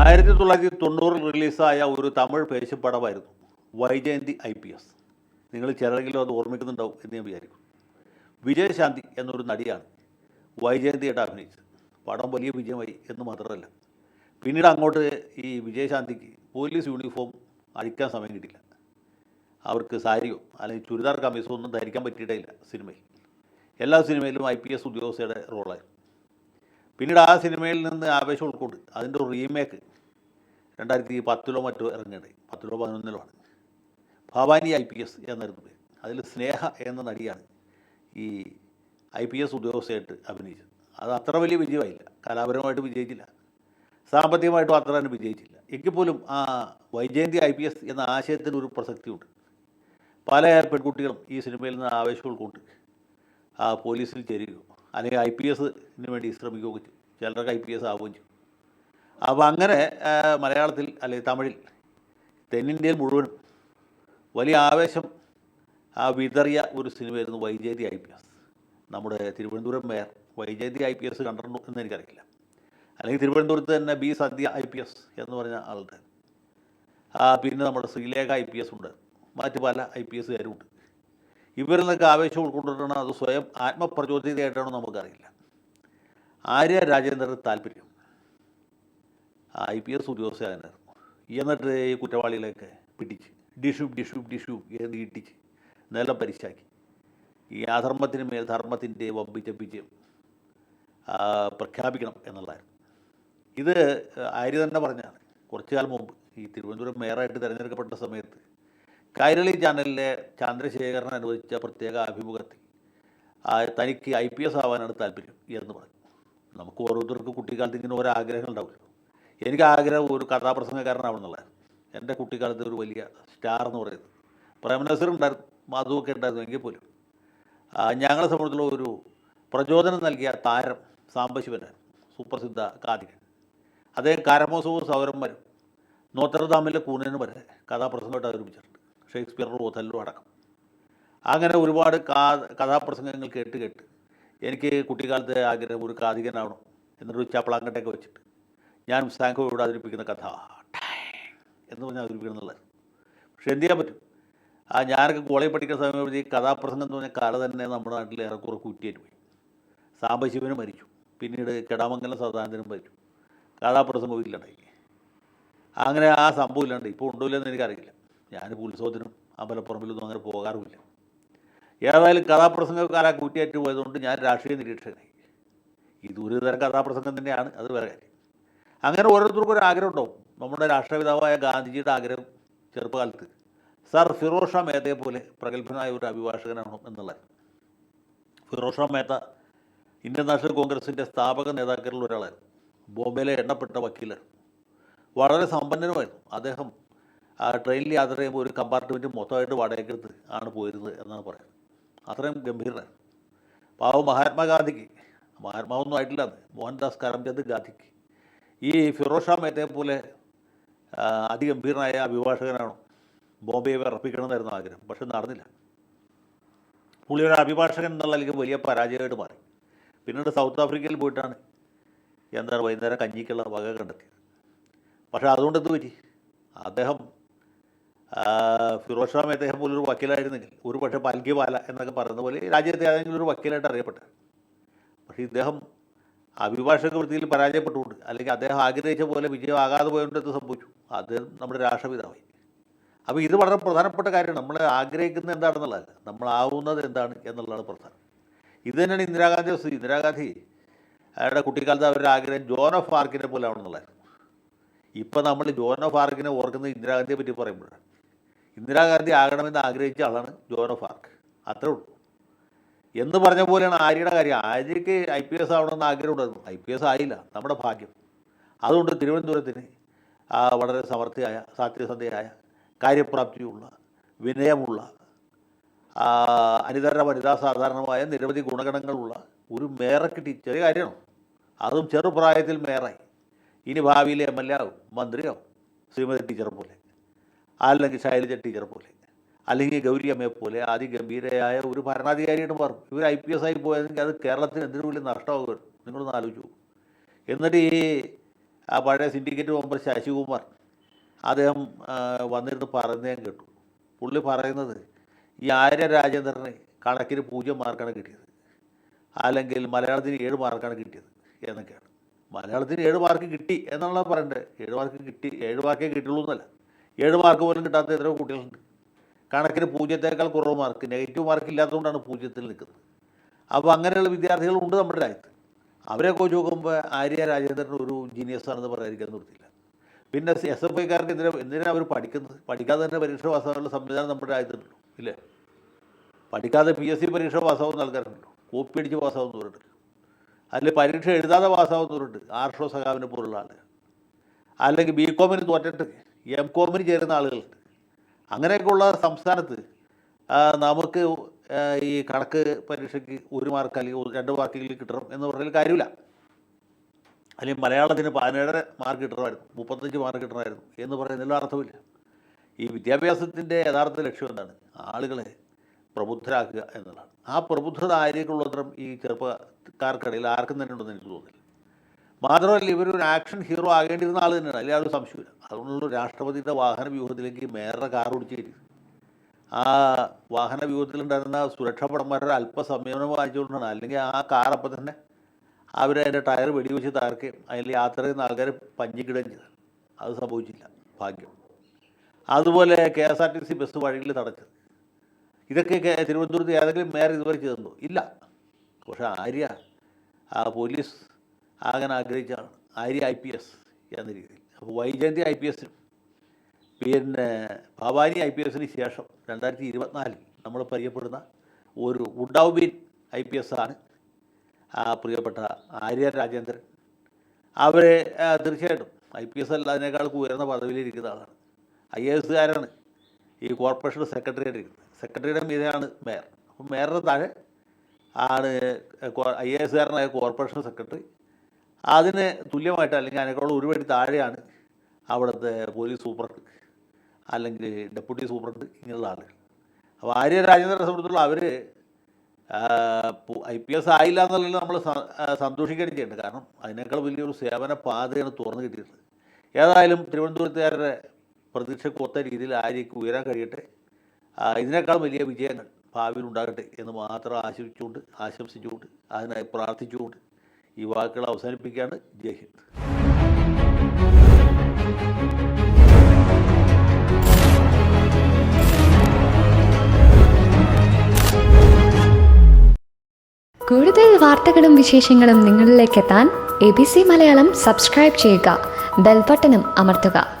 ആയിരത്തി തൊള്ളായിരത്തി തൊണ്ണൂറിൽ റിലീസായ ഒരു തമിഴ് പേശുപടമായിരുന്നു വൈജയന്തി ഐ പി എസ്. നിങ്ങൾ ചിലരെങ്കിലും അത് ഓർമ്മിക്കുന്നുണ്ടാവും എന്ന് ഞാൻ വിചാരിക്കും വിജയശാന്തി എന്നൊരു നടിയാണ് വൈജയന്തിയായിട്ട് അഭിനയിച്ചത്. പടം വലിയ വിജയമായി എന്ന് മാത്രമല്ല പിന്നീട് അങ്ങോട്ട് ഈ വിജയശാന്തിക്ക് പോലീസ് യൂണിഫോം അഴിക്കാൻ സമയം കിട്ടില്ല അവർക്ക് സാരിയോ അല്ലെങ്കിൽ ചുരിദാർ കമ്മീസോ ഒന്നും ധരിക്കാൻ പറ്റിയിട്ടില്ല സിനിമയിൽ. എല്ലാ സിനിമയിലും ഐ പി എസ് ഉദ്യോഗസ്ഥയുടെ റോളായിരുന്നു പിന്നീട് ആ സിനിമയിൽ നിന്ന് ആവേശം ഉൾക്കൊണ്ട് അതിന്റെ റീമേക്ക് രണ്ടായിരത്തി പത്തിലോ മറ്റോ ഇറങ്ങിയത്. പത്തിലോ പതിനൊന്നിലോ ആണ്. ഭവാനി ഐ പി എസ് എന്നായിരുന്നു പേര്. അതിൽ സ്നേഹ എന്ന നടിയാണ് ഈ ഐ പി എസ് ഉദ്യോഗസ്ഥയായിട്ട് അഭിനയിച്ചത്. അത് അത്ര വലിയ വിജയമായില്ല. കലാപരമായിട്ട് വിജയിച്ചില്ല. സാമ്പത്തികമായിട്ടും അത്ര തന്നെ വിജയിച്ചില്ല. എങ്കിൽ പോലും ആ വൈജയന്തി ഐ പി എസ് എന്ന ആശയത്തിന് ഒരു പ്രസക്തിയുണ്ട്. പല പെൺകുട്ടികളും ഈ സിനിമയിൽ നിന്ന് ആവേശം ഉൾക്കൊണ്ട് ആ പോലീസിൽ ചേരുകയോ അല്ലെങ്കിൽ ഐ പി എസിന് വേണ്ടി ശ്രമിക്കുകയോ ചിലർക്ക് ഐ പി എസ് ആവുകയും ചെയ്യും. അപ്പോൾ അങ്ങനെ മലയാളത്തിൽ അല്ലെങ്കിൽ തമിഴിൽ തെന്നിന്ത്യയിൽ മുഴുവനും വലിയ ആവേശം ആ വിതറിയ ഒരു സിനിമയായിരുന്നു വൈജയന്തി ഐ പി എസ്. നമ്മുടെ Thiruvananthapuram mayor Vyjayanthi I P S കണ്ടിട്ടുണ്ടോ എന്ന് എനിക്കറിയില്ല. അല്ലെങ്കിൽ തിരുവനന്തപുരത്ത് തന്നെ B Sandhya I P S എന്ന് പറഞ്ഞ ആളുടെ ആ പിന്നെ നമ്മുടെ ശ്രീലേഖ ഐ പി എസ് ഉണ്ട്. മറ്റ് പല ഐ പി എസ്സുകാരും ഉണ്ട്. ഇവരിൽ നിന്നൊക്കെ ആവേശം ഉൾക്കൊണ്ടിട്ടാണ് അത് സ്വയം ആത്മപ്രചോദിതയായിട്ടാണോ നമുക്കറിയില്ല. ആര്യ രാജേന്ദ്രൻ താല്പര്യം? ഐ പി എസ് ഉദ്യോഗസ്ഥനായിരുന്നു എന്നിട്ട് ഈ കുറ്റവാളികളെയൊക്കെ പിടിച്ച് ഡിഷും ഡിഷും ഡിഷും എന്ന് ഇട്ടിച്ച് നിലം പരിശാക്കി. ഈ അധർമ്മത്തിന് മേൽ ധർമ്മത്തിന്റെ വമ്പിച്ച വിജയം പ്രഖ്യാപിക്കണം എന്നുള്ളതായിരുന്നു. ഇത് ആര്യ തന്നെ പറഞ്ഞാണ് കുറച്ചു കാലം മുമ്പ് ഈ തിരുവനന്തപുരം മേയറായിട്ട് തിരഞ്ഞെടുക്കപ്പെട്ട സമയത്ത് കൈരളി ചാനലിലെ ചന്ദ്രശേഖരൻ അനുവദിച്ച പ്രത്യേക അഭിമുഖത്തിൽ തനിക്ക് ഐ പി എസ് ആവാനാണ് താല്പര്യം എന്ന് പറഞ്ഞു. നമുക്ക് ഓരോരുത്തർക്കും കുട്ടിക്കാലത്ത് ഇങ്ങനെ ഓരോ ആഗ്രഹങ്ങൾ ഉണ്ടാവുമല്ലോ എനിക്ക് ആഗ്രഹം ഒരു കഥാപ്രസംഗക്കാരനാവണമെന്നുള്ള എന്റെ കുട്ടിക്കാലത്ത് ഒരു വലിയ സ്റ്റാർ എന്ന് പറയുന്നത്. പ്രേമനസർ ഉണ്ടായിരുന്നു. മധുവൊക്കെ ഉണ്ടായിരുന്നു എങ്കിൽ പോലും. ഞങ്ങളെ സംബന്ധിച്ചുള്ള ഒരു പ്രചോദനം നൽകിയ താരം സാംബശിവനായിരുന്നു സുപ്രസിദ്ധ കാതികൻ. അദ്ദേഹം കാരമോസവും സൗരന്മാരും നോത്തർദാമിലെ കൂനന് വരെ കഥാപ്രസംഗമായിട്ട് അവതരിപ്പിച്ചിട്ടുണ്ട്. ഷേക്സ്പിയർ ഓഥല്ലോ അടക്കം. അങ്ങനെ ഒരുപാട് കാ കഥാപ്രസംഗങ്ങൾ കേട്ട് കേട്ട് എനിക്ക് കുട്ടിക്കാലത്തെ ആഗ്രഹം ഒരു കാതികനാവണം എന്നൊരു ചപ്പളാങ്കട്ടൊക്കെ വെച്ചിട്ട് ഞാൻ സാങ്കോയോട് അവതരിപ്പിക്കുന്ന കഥ. എന്ന് പറഞ്ഞാൽ അവതരിപ്പിക്കണം എന്നുള്ളത് പക്ഷെ എന്ത് ചെയ്യാൻ പറ്റും? ആ ഞാനൊക്കെ കോളേജ് പഠിക്കുന്ന സമയം ഈ കഥാപ്രസംഗം എന്ന് പറഞ്ഞ കല തന്നെ നമ്മുടെ നാട്ടിൽ ഏറെക്കുറെ കുറ്റിയേറ്റ് പോയി. സാമ്പശിവനും മരിച്ചു. പിന്നീട് കെടാമംഗലം സദാനന്ദനും മരിച്ചു. കഥാപ്രസംഗവും ഇല്ലാണ്ടായി അങ്ങനെ ആ സംഭവം ഇല്ലാണ്ട് ഇപ്പോൾ ഉണ്ടോ ഇല്ലെന്ന് എനിക്കറിയില്ല. ഞാനിപ്പോൾ ഉത്സവത്തിനും അമ്പലപ്പുറമ്പിലൊന്നും അങ്ങനെ പോകാറുമില്ല. ഏതായാലും കഥാപ്രസംഗക്കാരാ കൂറ്റിയായിട്ട് പോയതുകൊണ്ട് ഞാൻ രാഷ്ട്രീയ നിരീക്ഷകനായി. ഇത് തരം കഥാപ്രസംഗം തന്നെയാണ്. അത് വേറെ കാര്യം. അങ്ങനെ ഓരോരുത്തർക്കും ഒരു ആഗ്രഹം ഉണ്ടാവും. നമ്മുടെ രാഷ്ട്രപിതാവായ ഗാന്ധിജിയുടെ ആഗ്രഹം ചെറുപ്പകാലത്ത്. സർ ഫിറോഷ മേത്തയെ പോലെ പ്രഗത്ഭനായ ഒരു അഭിഭാഷകനാണ് എന്നുള്ളത് ഫിറോഷ മേത്ത ഇന്ത്യൻ നാഷണൽ കോൺഗ്രസിന്റെ സ്ഥാപക നേതാക്കളിൽ ഒരാളായിരുന്നു. ബോംബെയിലെ എണ്ണപ്പെട്ട വക്കീലർ വളരെ സമ്പന്നനുമായിരുന്നു. അദ്ദേഹം ട്രെയിനിൽ യാത്ര ചെയ്യുമ്പോൾ ഒരു കമ്പാർട്ട്മെന്റ് മൊത്തമായിട്ട് വാടകയ്ക്കെടുത്ത് ആണ് പോയിരുന്നത് എന്നാണ് പറയുന്നത്. അത്രയും ഗംഭീരനായിരുന്നു. പാവം മഹാത്മാഗാന്ധിക്ക്. മഹാത്മാവൊന്നും ആയിട്ടില്ല മോഹൻദാസ് കരംചന്ദ് ഗാന്ധിക്ക്. ഈ ഫിറോഷ മേത്തയെ പോലെ അതിഗംഭീരനായ അഭിഭാഷകനാണ് ബോംബെ വിറപ്പിക്കണമെന്നായിരുന്നു ആഗ്രഹം. പക്ഷെ നടന്നില്ല. പുള്ളിയുടെ അഭിഭാഷകൻ എന്നുള്ള അല്ലെങ്കിൽ വലിയ പരാജയമായിട്ട് മാറി. പിന്നീട് സൗത്ത് ആഫ്രിക്കയിൽ പോയിട്ടാണ് എന്താണ് വൈകുന്നേരം കഞ്ഞിക്കുള്ള വക കണ്ടെത്തിയത്. പക്ഷേ അതുകൊണ്ട് എന്ത് പറ്റി? അദ്ദേഹം ഫിറോഷ ഷാ അദ്ദേഹം പോലൊരു വക്കീലായിരുന്നെങ്കിൽ ഒരു പക്ഷേ പാല എന്നൊക്കെ പറയുന്ന പോലെ രാജ്യത്തെ ഏതെങ്കിലും ഒരു വക്കീലായിട്ട് അറിയപ്പെട്ടത് പക്ഷേ ഇദ്ദേഹം അഭിഭാഷക വൃത്തിയിൽ പരാജയപ്പെട്ടുകൊണ്ട് അല്ലെങ്കിൽ അദ്ദേഹം ആഗ്രഹിച്ച പോലെ വിജയമാകാതെ പോയതുകൊണ്ട് എന്ത് സംഭവിച്ചു? അദ്ദേഹം നമ്മുടെ രാഷ്ട്രപിതാവായി. അപ്പോൾ ഇത് വളരെ പ്രധാനപ്പെട്ട കാര്യം നമ്മൾ ആഗ്രഹിക്കുന്നത് എന്താണെന്നുള്ളതല്ല നമ്മളാവുന്നത് എന്താണ് എന്നുള്ളതാണ് പ്രധാനം. ഇത് തന്നെയാണ് ഇന്ദിരാഗാന്ധി സ്ഥിതി ഇന്ദിരാഗാന്ധി അയാളുടെ കുട്ടിക്കാലത്ത് അവരുടെ ആഗ്രഹം ജോൺ ഓഫ് ആർക്കിനെ പോലെ ആവണമെന്നുള്ളതായിരുന്നു ഇപ്പോൾ നമ്മൾ ജോൺ ഓഫ് ആർക്കിനെ ഓർക്കുന്നത് ഇന്ദിരാഗാന്ധിയെ പറ്റി പറയുമ്പോഴാണ്. ഇന്ദിരാഗാന്ധി ആകണമെന്ന് ആഗ്രഹിച്ച ആളാണ് ജോൺ ഓഫ് ആർക്ക്. അത്രേ ഉള്ളൂ. എന്ന് പറഞ്ഞ പോലെയാണ് ആര്യയുടെ കാര്യം. ആര്യയ്ക്ക് ഐ പി എസ് ആവണമെന്ന് ആഗ്രഹം ഉണ്ടായിരുന്നു ഐ പി എസ് ആയില്ല. നമ്മുടെ ഭാഗ്യം. അതുകൊണ്ട് തിരുവനന്തപുരത്തിന് വളരെ സമർത്ഥയായ സത്യസന്ധയായ കാര്യപ്രാപ്തിയുള്ള വിനയമുള്ള അനിതര വനിതാ സാധാരണമായ നിരവധി ഗുണഗണങ്ങളുള്ള ഒരു മേറെ കിട്ടി ചെറിയ കാര്യമാണ്. അതും ചെറുപ്രായത്തിൽ മേറായി. ഇനി ഭാവിയിലെ എം എൽ എ ആവും മന്ത്രിയാവും ശ്രീമതി ടീച്ചറെ പോലെ അല്ലെങ്കിൽ ശൈലജ ടീച്ചറെ പോലെ. അല്ലെങ്കിൽ ഗൗരിയമ്മയെ പോലെ അതിഗംഭീരയായ ഒരു ഭരണാധികാരിയുടെ പറഞ്ഞു ഇവർ ഐ പി എസ് ആയി പോയതെങ്കിൽ അത് കേരളത്തിന് എന്തിനു വലിയ നഷ്ടമാകുമായിരുന്നു നിങ്ങളൊന്ന് ആലോചിച്ചു എന്നിട്ട് ഈ ആ പഴയ സിൻഡിക്കേറ്റ് മെമ്പർ ശശികുമാർ അദ്ദേഹം വന്നിരുന്ന് പറയുന്നത് ഞാൻ കേട്ടു. പുള്ളി പറയുന്നത് ഈ ആര്യ രാജേന്ദ്രന് കണക്കിന് പൂജ്യം മാർക്കാണ് കിട്ടിയത്. അല്ലെങ്കിൽ മലയാളത്തിന് ഏഴ് മാർക്കാണ് കിട്ടിയത് എന്നൊക്കെയാണ്. മലയാളത്തിന് ഏഴ് മാർക്ക് കിട്ടി എന്നുള്ള പറയണ്ടേ? ഏഴ് മാർക്ക് കിട്ടി ഏഴ് മാർക്കേ കിട്ടുള്ളൂ എന്നല്ല. ഏഴ് മാർക്ക് പോലും കിട്ടാത്ത എത്രയോ കുട്ടികളുണ്ട്. കണക്കിന് പൂജ്യത്തേക്കാൾ കുറവ് മാർക്ക് നെഗറ്റീവ് മാർക്ക് ഇല്ലാത്തതുകൊണ്ടാണ് പൂജ്യത്തിൽ നിൽക്കുന്നത്. അപ്പോൾ അങ്ങനെയുള്ള വിദ്യാർത്ഥികളുണ്ട് നമ്മുടെ രാജ്യത്ത്. അവരെയൊക്കെ നോക്കുമ്പോൾ ആര്യ രാജേന്ദ്രൻ ഒരു ജീനിയസ് ആണെന്ന് പറയാതിരിക്കാൻ നിർത്തിയില്ല. പിന്നെ എസ് എഫ് ഐക്കാർക്ക് എന്തിനാ എന്തിനാണ് അവർ പഠിക്കുന്നത്? പഠിക്കാതെ തന്നെ പരീക്ഷ പാസ്സാകാനുള്ള സംവിധാനം നമ്മുടെ രാജ്യത്തുണ്ടല്ലോ ഇല്ലേ? പഠിക്കാതെ പി എസ് സി പരീക്ഷ പാസ്സാവുന്ന ആൾക്കാരുണ്ടല്ലോ കോപ്പി അടിച്ച് പാസ്സാവുന്നവരുണ്ട്. അതിൽ പരീക്ഷ എഴുതാതെ പാസ്സാവുന്നവരുണ്ട് ആർഷോ സഖാവിനെ പോലുള്ള ആളുകൾ. അല്ലെങ്കിൽ ബി കോമിന് തോറ്റിട്ട് എം കോമിന് ചേരുന്ന ആളുകളുണ്ട്. അങ്ങനെയൊക്കെയുള്ള സംസ്ഥാനത്ത് നമുക്ക് ഈ കണക്ക് പരീക്ഷയ്ക്ക് ഒരു മാർക്ക് അല്ലെങ്കിൽ രണ്ട് മാർക്കെങ്കിലും കിട്ടണം എന്ന് പറഞ്ഞാൽ കാര്യമില്ല. അല്ലെങ്കിൽ മലയാളത്തിന് പതിനേഴര മാർക്ക് കിട്ടണമായിരുന്നു മുപ്പത്തഞ്ച് മാർക്ക് കിട്ടണമായിരുന്നു എന്ന് പറയുന്നതിലും അർത്ഥമില്ല. ഈ വിദ്യാഭ്യാസത്തിന്റെ യഥാർത്ഥ ലക്ഷ്യം എന്താണ്? ആളുകളെ പ്രബുദ്ധരാക്കുക എന്നുള്ളതാണ്. ആ പ്രബുദ്ധത ആയിരിക്കുള്ളത്രം ഈ ചെറുപ്പക്കാർക്കിടയിൽ ആർക്കും തന്നെ ഉണ്ടെന്ന് എനിക്ക് തോന്നുന്നില്ല. മാത്രമല്ല ഇവരൊരു ആക്ഷൻ ഹീറോ ആകേണ്ടിരുന്ന ആൾ തന്നെയാണ്. അല്ലെങ്കിൽ അതൊരു സംശയമില്ല അതുകൊണ്ടുള്ള രാഷ്ട്രപതിയുടെ വാഹന വ്യൂഹത്തിലേക്ക് മേയറുടെ കാർ ഓടിച്ചേരി ആ വാഹന വ്യൂഹത്തിലുണ്ടായിരുന്ന സുരക്ഷാ പടന്മാരുടെ അല്പസംയമനം വാങ്ങിച്ചുകൊണ്ടാണ് അല്ലെങ്കിൽ ആ കാർ അപ്പം തന്നെ അവർ അതിന്റെ ടയർ വെടിവെച്ച് തകർക്കുകയും അതിൽ യാത്ര ചെയ്യുന്ന ആൾക്കാർ പഞ്ചിക്കിടുകയും ചെയ്തു. അത് സംഭവിച്ചില്ല. ഭാഗ്യം. അതുപോലെ K S R T C bus വഴിയിൽ തടച്ചത് ഇതൊക്കെ തിരുവനന്തപുരത്ത് ഏതെങ്കിലും മേയർ ഇതുവരെ ചെയ്തിട്ടുണ്ടോ? ഇല്ല. പക്ഷേ ആര്യ ആ പോലീസ് ആകാൻ ആഗ്രഹിച്ചാണ് ആര്യ ഐ പി എസ് എന്ന രീതിയിൽ. അപ്പോൾ വൈജയന്തി ഐ പി എസിനും പിന്നെ ഭവാനി ഐ പി എസിന് ശേഷം രണ്ടായിരത്തി ഇരുപത്തിനാലിൽ നമ്മൾ പരിചയപ്പെടുന്ന ഒരു ഉഡൌബീൻ ഐ പി എസ് ആണ് ആ പ്രിയപ്പെട്ട ആര്യ രാജേന്ദ്രൻ. അവരെ തീർച്ചയായിട്ടും ഐ പി എസ് അല്ല അതിനേക്കാൾ ഉയർന്ന പദവിയിലിരിക്കുന്ന ആളാണ്. ഐ എ എസുകാരാണ് ഈ കോർപ്പറേഷൻ സെക്രട്ടറി ഇരിക്കുന്നത്. സെക്രട്ടറിയുടെ മീതെയാണ് മേയർ. അപ്പോൾ മേയറുടെ താഴെ ആണ് ഐ എ എസുകാരനായ കോർപ്പറേഷൻ സെക്രട്ടറി അതിന് തുല്യമായിട്ട് അല്ലെങ്കിൽ അതിനേക്കാളും ഒരുപടി താഴെയാണ് അവിടുത്തെ പോലീസ് സൂപ്രണ്ട് അല്ലെങ്കിൽ ഡെപ്യൂട്ടി സൂപ്രണ്ട് ഇങ്ങനെയുള്ള ആളുകൾ. അപ്പോൾ ആര്യ രാജേന്ദ്രനെ സംബന്ധിച്ചുള്ള അവർ ഐ പി എസ് ആയില്ല എന്നുള്ളത് നമ്മൾ സന്തോഷിക്കുകയും ചെയ്യേണ്ടത് കാരണം അതിനേക്കാൾ വലിയൊരു സേവന പാതയാണ് തുറന്നു കിട്ടിയത് ഏതായാലും തിരുവനന്തപുരത്തുകാരുടെ പ്രതീക്ഷയ്ക്ക് ഒത്ത രീതിയിൽ ആര്യയ്ക്ക് ഉയരാൻ കഴിയട്ടെ. ഇതിനേക്കാൾ വലിയ വിജയങ്ങൾ ഭാവിയിൽ ഉണ്ടാകട്ടെ എന്ന് മാത്രം ആശംസിച്ചുകൊണ്ട് ആശംസിച്ചുകൊണ്ട് അതിനായി പ്രാർത്ഥിച്ചുകൊണ്ട് ഈ വാക്കുകൾ അവസാനിപ്പിക്കുകയാണ്. ജയ് ഹിന്ദ്. കൂടുതൽ വാർത്തകളും വിശേഷങ്ങളും നിങ്ങളിലേക്ക് എത്താൻ A B C Malayalam subscribe ചെയ്യുക. ബെൽബട്ടനും അമർത്തുക.